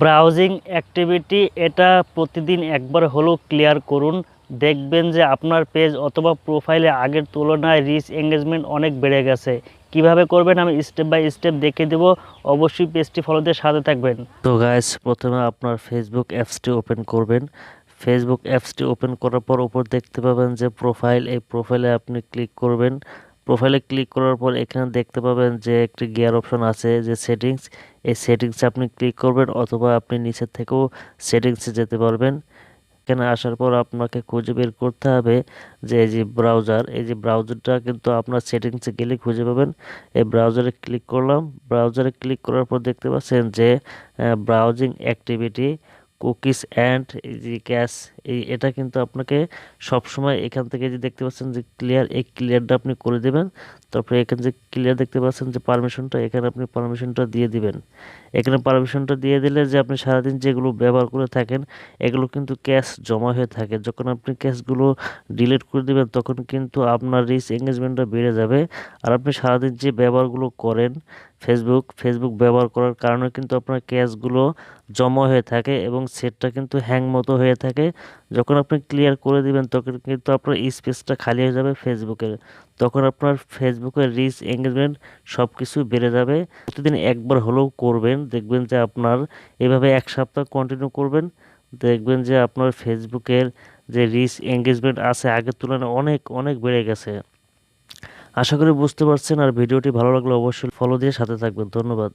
Browsing activity এটা প্রতিদিন একবার হলেও ক্লিয়ার করুন। দেখবেন যে আপনার পেজ অথবা প্রোফাইলে আগের তুলনায় রিচ এঙ্গেজমেন্ট অনেক বেড়ে গেছে। কীভাবে করবেন আমি স্টেপ বাই স্টেপ দেখিয়ে দেবো। অবশ্যই পেজটি ফলো দিয়ে সাথে থাকবেন। তো গাইস প্রথমে আপনার ফেসবুক অ্যাপসটি ওপেন করবেন। ফেসবুক অ্যাপসটি ওপেন করার পর উপর দেখতে পাবেন যে প্রোফাইল এই প্রোফাইলে আপনি ক্লিক করবেন। প্রোফাইলে ক্লিক করার পর এখানে দেখতে পাবেন যে একটি গিয়ার অপশন আছে যে সেটিংস এই সেটিংসে আপনি ক্লিক করবেন অথবা আপনি নিচের থেকেও সেটিংসে যেতে পারবেন। এখানে আসার পর আপনাকে খুঁজে বের করতে হবে যে এই যে ব্রাউজার এই যে ব্রাউজারটা কিন্তু আপনার সেটিংসে গেলে খুঁজে পাবেন। এই ব্রাউজারে ক্লিক করলাম। ব্রাউজারে ক্লিক করার পর দেখতে পাচ্ছেন যে ব্রাউজিং অ্যাক্টিভিটি কুকিজ অ্যান্ড এই যে ক্যাশ এই এটা কিন্তু আপনাকে সবসময় এখান থেকে যে দেখতে পাচ্ছেন যে ক্লিয়ার, এই ক্লিয়ারটা আপনি করে দেবেন। তারপরে এখানে যে ক্লিয়ার দেখতে পাচ্ছেন যে পারমিশনটা, এখানে আপনি পারমিশনটা দিয়ে দিবেন। এখানে পারমিশনটা দিয়ে দিলে যে আপনি সারাদিন যেগুলো ব্যবহার করে থাকেন, এগুলো কিন্তু ক্যাশ জমা হয়ে থাকে। যখন আপনি ক্যাশগুলো ডিলিট করে দেবেন, তখন কিন্তু আপনার রিচ এঙ্গেজমেন্টটা বেড়ে যাবে। আর আপনি সারাদিন যে ব্যবহারগুলো করেন ফেসবুক ফেসবুক ব্যবহার করার কারণে কিন্তু আপনার ক্যাশগুলো জমা হয়ে থাকে এবং সেটটা কিন্তু হ্যাং মতো হয়ে থাকে। যখন আপনি ক্লিয়ার করে দিবেন, তখন কিন্তু আপনার স্পেসটা খালি হয়ে যাবে ফেসবুকের তখন আপনার ফেসবুকের রিচ এঙ্গেজমেন্ট সব কিছু বেড়ে যাবে। প্রতিদিন একবার হলেও করবেন। দেখবেন যে আপনার এভাবে এক সপ্তাহ কন্টিনিউ করবেন। দেখবেন যে আপনার ফেসবুকের যে রিচ এঙ্গেজমেন্ট আছে আগের তুলনায় অনেক অনেক বেড়ে গেছে। আশা করি বুঝতে পারছেন আর ভিডিওটি ভালো লাগলে অবশ্যই ফলো দিয়ে সাথে থাকবেন। ধন্যবাদ।